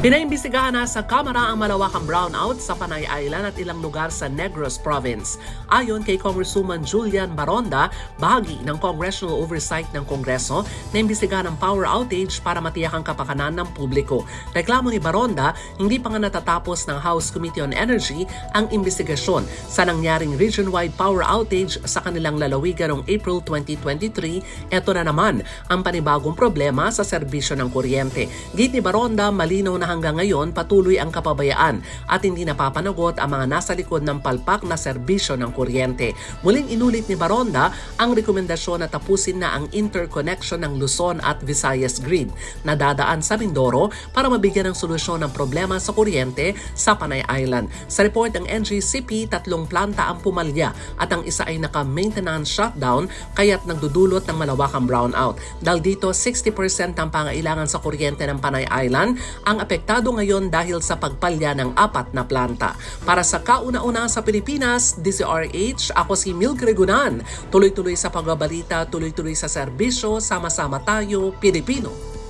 Pinaimbestigahan na sa Kamara ang malawakang brownout sa Panay Island at ilang lugar sa Negros Province. Ayon kay Congresswoman Julian Baronda, bahagi ng Congressional Oversight ng Kongreso na imbestigahan ang power outage para matiyak ang kapakanan ng publiko. Reklamo ni Baronda, hindi pa nga natatapos ng House Committee on Energy ang investigasyon sa nangyaring region-wide power outage sa kanilang lalawigan noong April 2023. Ito na naman ang panibagong problema sa serbisyo ng kuryente. Git ni Baronda, malinaw na hanggang ngayon patuloy ang kapabayaan at hindi napapanagot ang mga nasa likod ng palpak na serbisyo ng kuryente. Muling inulit ni Baronda ang rekomendasyon na tapusin na ang interconnection ng Luzon at Visayas grid na dadaan sa Mindoro para mabigyan ng solusyon ng problema sa kuryente sa Panay Island. Sa report ng NGCP, tatlong planta ang pumalya at ang isa ay naka-maintenance shutdown kaya't nagdudulot ng malawakang brownout. Dahil dito, 60% ng pangailangan sa kuryente ng Panay Island ang apektado ngayon dahil sa pagpalya ng apat na planta. Para sa kauna-una sa Pilipinas, DCRH, ako si Milk Regunan. Tuloy-tuloy sa pagbabalita, tuloy-tuloy sa serbisyo, sama-sama tayo, Pilipino.